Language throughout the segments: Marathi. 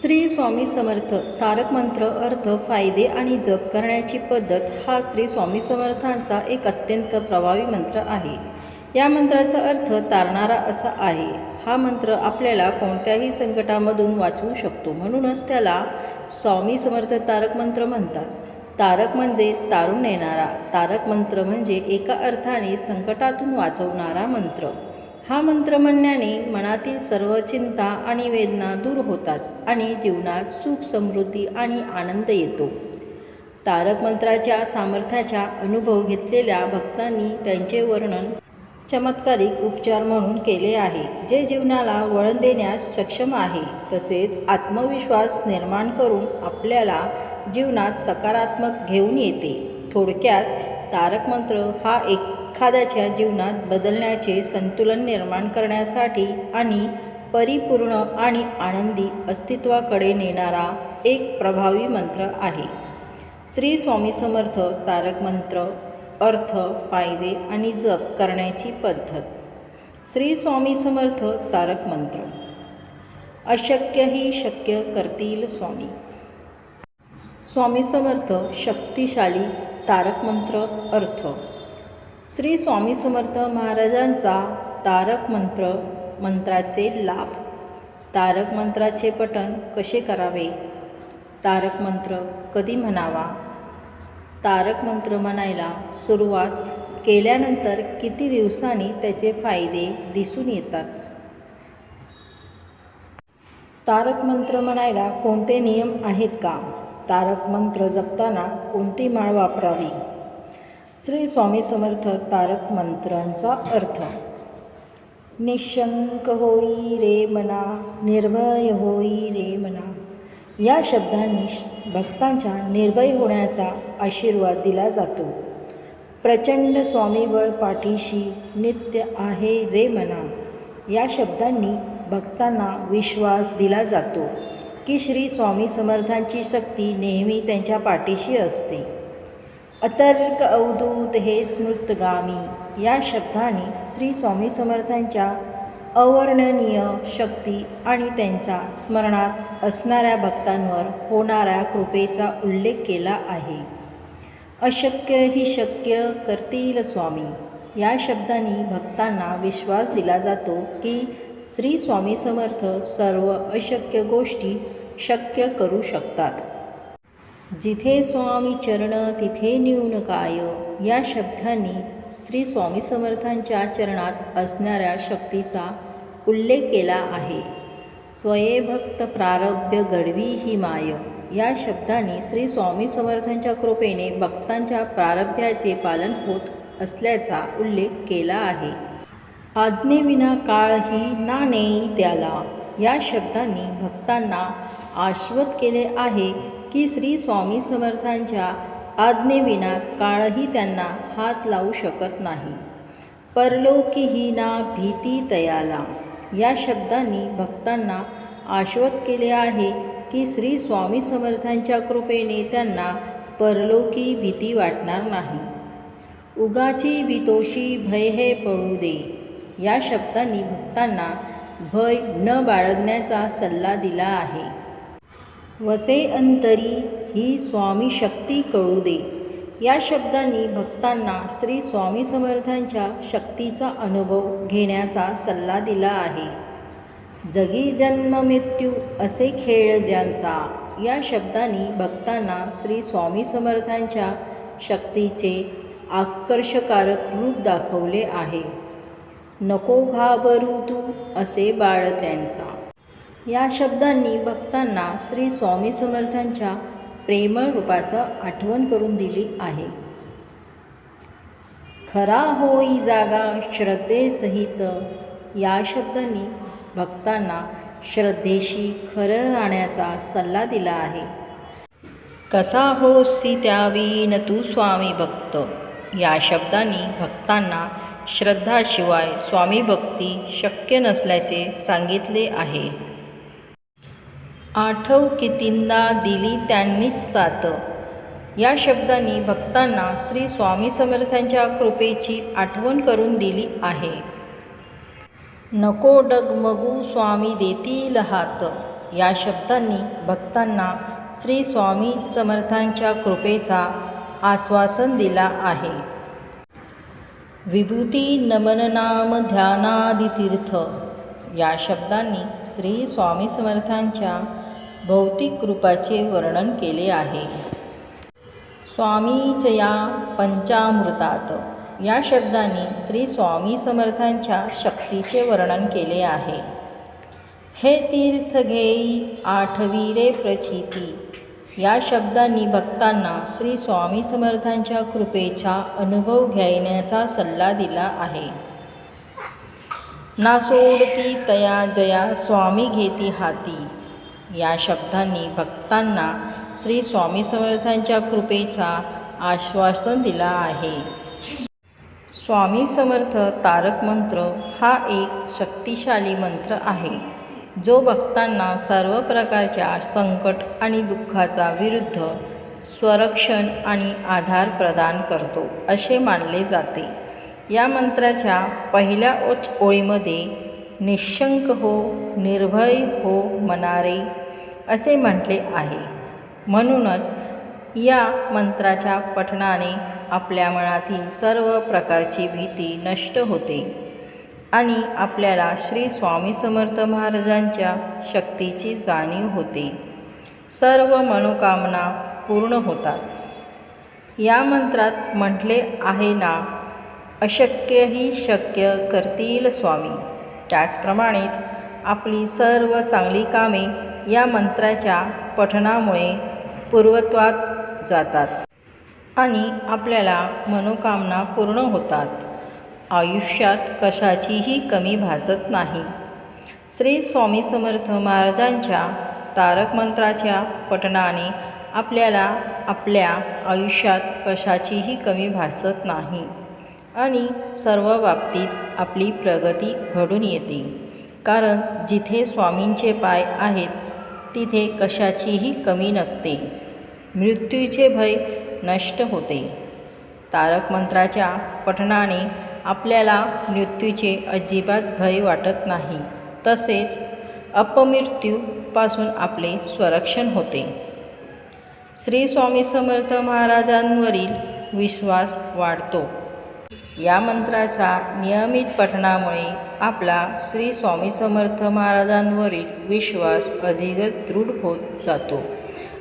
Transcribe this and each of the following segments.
श्री स्वामी समर्थ तारक मंत्र अर्थ फायदे आणि जप करण्याची पद्धत हा श्री स्वामी समर्थांचा एक अत्यंत प्रभावी मंत्र आहे. या मंत्राचा अर्थ तारणारा असा आहे. हा मंत्र आपल्याला कोणत्याही संकटामधून वाचवू शकतो. म्हणूनच त्याला स्वामी समर्थ तारक मंत्र म्हणतात. तारक म्हणजे तारून नेणारा तारक मंत्र म्हणजे एका अर्थाने संकटातून वाचवणारा मंत्र. हा मंत्र म्हणण्याने मनातील सर्व चिंता आणि वेदना दूर होतात आणि जीवनात सुख समृद्धी आणि आनंद येतो. तारक मंत्राच्या सामर्थ्याचा अनुभव घेतलेल्या भक्तांनी त्यांचे वर्णन चमत्कारिक उपचार म्हणून केले आहे. जे जीवनाला वळण देण्यास सक्षम आहे तसेच आत्मविश्वास निर्माण करून आपल्याला जीवनात सकारात्मक घेऊन येते. थोडक्यात तारक मंत्र हा एखाद्याच्या जीवनात बदलण्याचे संतुलन निर्माण करण्यासाठी आणि परिपूर्ण आणि आनंदी अस्तित्वाकडे नेणारा एक प्रभावी मंत्र आहे. श्री स्वामी समर्थ तारक मंत्र अर्थ फायदे आणि जप करण्याची पद्धत. श्री स्वामी समर्थ तारक मंत्र. अशक्यही शक्य करतील स्वामी. स्वामी समर्थ शक्तिशाली तारक मंत्र अर्थ. श्री स्वामी समर्थ महाराजांचा तारक मंत्र मंत्राचे लाभ. तारक मंत्राचे पठण कसे करावे? तारक मंत्र कधी म्हणावा? तारक मंत्र म्हणायला सुरुवात केल्यानंतर किती दिवसांनी त्याचे फायदे दिसून येतात? तारक मंत्र म्हणायला कोणते नियम आहेत का? तारक मंत्र जपताना कोणती माळ वापरावी? श्री स्वामी समर्थ तारक मंत्रांचा अर्थ. निशंक होई रे मना निर्भय होई रे मना. या शब्दांनी भक्तांच्या निर्भय होण्याचा आशीर्वाद दिला जातो. प्रचंड स्वामीबळ पाठीशी नित्य आहे रे मना. या शब्दांनी भक्तांना विश्वास दिला जातो की श्री स्वामी समर्थांची शक्ती नेहमी त्यांच्या पाठीशी असते. अतर्क अवधूत हे स्मृतगामी. या शब्दाने श्री स्वामी समर्थांच्या अवर्णनीय शक्ती आणि त्यांच्या स्मरणात असणाऱ्या भक्तांवर होणाऱ्या कृपेचा उल्लेख केला आहे. अशक्य ही शक्य करतील स्वामी. या शब्दांनी भक्तांना विश्वास दिला जातो की श्री स्वामी समर्थ सर्व अशक्य गोष्टी शक्य करू शकतात. जिथे स्वामी चरण तिथे न्यून काय या शब्दांनी श्री स्वामी समर्थांच्या चरणात असणाऱ्या शक्तीचा उल्लेख केला आहे. स्वयंभक्त प्रारभ्य गडवी ही माय. या शब्दांनी श्री स्वामी समर्थांच्या कृपेने भक्तांच्या प्रारभ्याचे पालन होत असल्याचा उल्लेख केला आहे. आज्ञेविना काळ ही ना नेई त्याला. या शब्दांनी भक्तांना आश्वत केले आहे की श्री स्वामी समर्थांच्या आज्ञेविना काळही त्यांना हात लावू शकत नाही. परलोकीही ना भीती तयाला. या शब्दांनी भक्तांना आश्वत केले आहे की श्री स्वामी समर्थांच्या कृपेने त्यांना परलोकी भीती वाटणार नाही. उगाची भीतोशी भय हे पडू दे. या शब्दांनी भक्तांना भय न बाळगण्याचा सल्ला दिला आहे. वसे अंतरी ही स्वामी शक्ती कळू दे. या शब्दांनी भक्तांना श्री स्वामी समर्थांच्या शक्तीचा अनुभव घेण्याचा सल्ला दिला आहे. जगी जन्म मृत्यू असे खेळ ज्यांचा या शब्दांनी भक्तांना श्री स्वामी समर्थांच्या शक्तीचे आकर्षकारक रूप दाखवले आहे. नको घाबरू तू असे बाळ त्यांचा. या शब्दांनी भक्तांना श्री स्वामी समर्थांच्या प्रेमळ रूपाचा आठवण करून दिली आहे. खरा होई जागा श्रद्धेसहित या शब्दांनी भक्तांना श्रद्धेशी खरं राहण्याचा सल्ला दिला आहे. कसा होसी त्यावीन तू स्वामी भक्त? या शब्दांनी भक्तांना श्रद्धाशिवाय स्वामी भक्ती शक्य नसल्याचे सांगितले आहे. आठव कितींदा दिली त्यांनीच साथ. या शब्दांनी भक्तांना श्री स्वामी समर्थांच्या कृपेची आठवण करून दिली आहे. नको डगमगू स्वामी देतील हात. या शब्दांनी भक्तांना श्री स्वामी समर्थांच्या कृपेचा आश्वासन दिला आहे. विभूती नमन नाम ध्यानादितीर्थ. या शब्दांनी श्री स्वामी समर्थांच्या भौतिक रूपाचे वर्णन केले आहे. स्वामीचया पंचामृतात. या शब्दांनी श्री स्वामी समर्थांच्या शक्तीचे वर्णन केले आहे. हे तीर्थ घेई आठवीरे प्रचिती. या शब्दांनी भक्तांना श्री स्वामी समर्थांच्या कृपेचा अनुभव घेण्याचा सल्ला दिला आहे. ना सोडती तया जया स्वामी घेती हाती. या शब्दांनी भक्तांना श्री स्वामी समर्थांच्या कृपेचा आश्वासन दिला आहे. स्वामी समर्थ तारक मंत्र हा एक शक्तिशाली मंत्र आहे जो भक्तांना सर्व प्रकारच्या संकट आणि दुःखाचा विरुद्ध स्वरक्षण आणि आधार प्रदान करतो असे मानले जाते. या मंत्राच्या पहिल्या ओच ओळीमध्ये निशंक हो निर्भय हो मनारे असे म्हटले आहे. म्हणूनच या मंत्राच्या पठणाने आपल्या मनातील सर्व प्रकारची भीती नष्ट होते आणि आपल्याला श्री स्वामी समर्थ महाराजांच्या शक्तीची जाणीव होते. सर्व मनोकामना पूर्ण होतात. या मंत्रात म्हटले आहे ना अशक्यही शक्य करतील स्वामी. त्याचप्रमाणेच आपली सर्व चांगली कामे या मंत्राच्या पठणामुळे पूर्वत्वात जातात आणि आपल्याला मनोकामना पूर्ण होतात. आयुष्यात कशाचीही कमी भासत नाही. श्री स्वामी समर्थ महाराजांच्या तारक मंत्राच्या पठणाने आपल्याला आपल्या आयुष्यात कशाचीही कमी भासत नाही. आणि सर्व बाबतीत आपली प्रगती घडून येते. कारण जिथे स्वामींचे पाय आहेत तिथे कशाचीही कमी नसते. मृत्यूचे भय नष्ट होते. तारक मंत्राच्या पठणाने आपल्याला मृत्यूचे अजिबात भय वाटत नाही. तसेच अपमृत्यूपासून आपले संरक्षण होते. श्री स्वामी समर्थ महाराजांवरील विश्वास वाढतो. या मंत्राचा नियमित पठणामुळे आपला श्री स्वामी समर्थ महाराजांवरील विश्वास अधिक दृढ होत जातो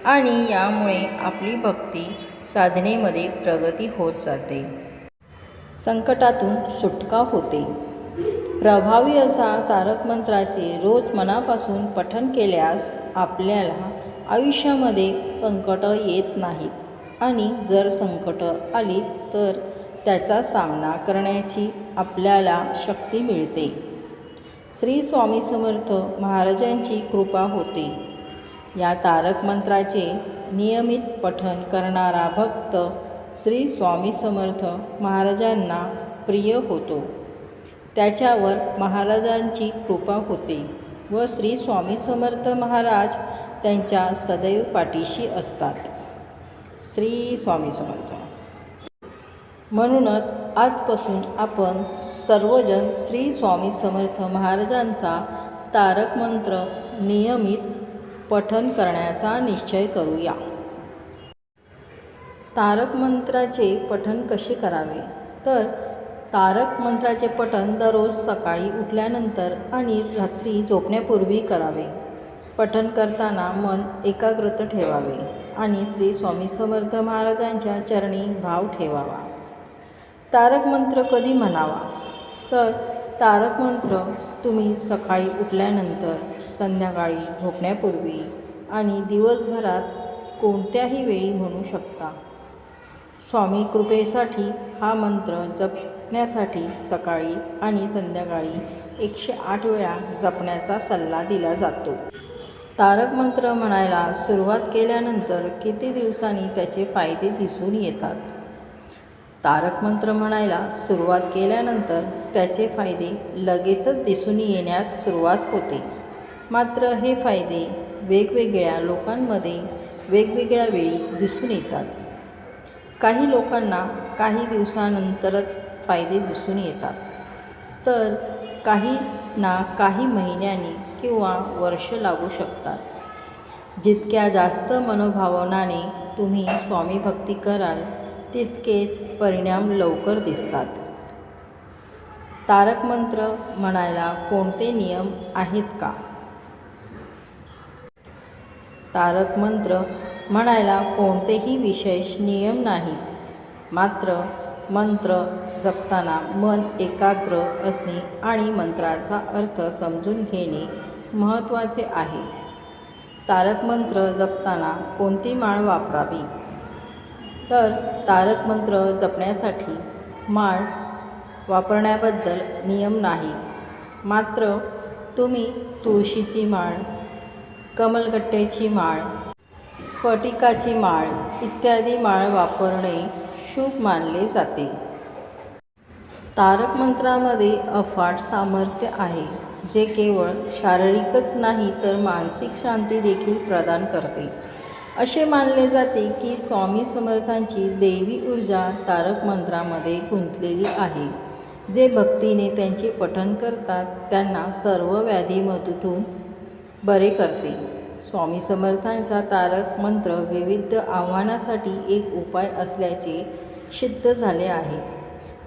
आणि यामुळे आपली भक्ती साधनेमध्ये प्रगती होत जाते. संकटातून सुटका होते. प्रभावी असा तारक मंत्राचे रोज मनापासून पठन केल्यास आपल्याला आयुष्यामध्ये संकट येत नाहीत आणि जर संकट आलीच तर त्याचा सामना करण्याची आपल्याला शक्ती मिळते. श्री स्वामी समर्थ महाराजांची कृपा होते. या तारक मंत्राचे नियमित पठन करणारा भक्त श्री स्वामी समर्थ महाराजांना प्रिय होतो. त्याच्यावर महाराजांची कृपा होते व श्री स्वामी समर्थ महाराज त्यांच्या सदैव पाठीशी असतात. श्री स्वामी समर्थ. म्हणूनच आजपासून आपण सर्वजण श्री स्वामी समर्थ महाराजांचा तारक मंत्र नियमित पठन करण्याचा निश्चय करूया. तारक मंत्राचे पठन कसे करावे? तर तारक मंत्राचे पठन दररोज सकाळी उठल्यानंतर आणि रात्री झोपण्यापूर्वी करावे. पठन करताना मन एकाग्रत ठेवावे आणि श्री स्वामी समर्थ महाराजांच्या चरणी भाव ठेवावा. तारक मंत्र कधी म्हणावा? तर तारक मंत्र तुम्ही सकाळी उठल्यानंतर संध्याकाळी झोपण्यापूर्वी आणि दिवसभरात कोणत्याही वेळी म्हणू शकता. स्वामी कृपेसाठी हा मंत्र जपण्यासाठी सकाळी आणि संध्याकाळी एकशे आठ वेळा जपण्याचा सल्ला दिला जातो. तारक मंत्र म्हणायला सुरुवात केल्यानंतर किती दिवसांनी त्याचे फायदे दिसून येतात? तारक मंत्र म्हणायला सुरुवात केल्यानंतर त्याचे फायदे लगेचच दिसून येण्यास सुरुवात होते. मात्र हे फायदे वेगवेगळ्या लोकांमध्ये वेगवेगळ्या वेळी दिसून येतात. काही लोकांना काही दिवसानंतरच फायदे दिसून येतात. तर काही ना काही महिन्यांनी किंवा वर्ष लागू शकतात. जितक्या जास्त मनोभावनाने तुम्ही स्वामी भक्ती कराल तितकेच परिणाम लवकर दिसतात. तारक मंत्र म्हणायला कोणते नियम आहेत का? तारक मंत्र म्हणायला कोणतेही विशेष नियम नाही. मात्र मंत्र जपताना मन एकाग्र असणे आणि मंत्राचा अर्थ समजून घेणे महत्त्वाचे आहे. तारक मंत्र जपताना कोणती माळ वापरावी? तर तारक मंत्र जपण्यासाठी माळ वापरण्याबद्दल नियम नाही. मात्र तुम्ही तुळशीची माळ कमलगट्ट्याची माळ स्फटिकाची माळ इत्यादी माळ वापरणे शुभ मानले जाते. तारक मंत्रामध्ये अफाट सामर्थ्य आहे जे केवळ शारीरिकच नाही तर मानसिक शांती देखील प्रदान करते. असे मानले जाते की स्वामी समर्थांची देवी ऊर्जा तारक मंत्रामध्ये गुंतलेली आहे. जे भक्तीने त्यांचे पठण करतात त्यांना सर्व व्याधीमधून बरे करते. स्वामी समर्थांचा तारक मंत्र विविध आव्हानासाठी एक उपाय असल्याचे सिद्ध झाले आहे.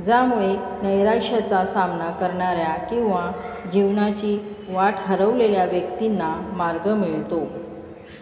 ज्यामुळे नैराश्याचा सामना करणाऱ्या किंवा जीवनाची वाट हरवलेल्या व्यक्तींना मार्ग मिळतो.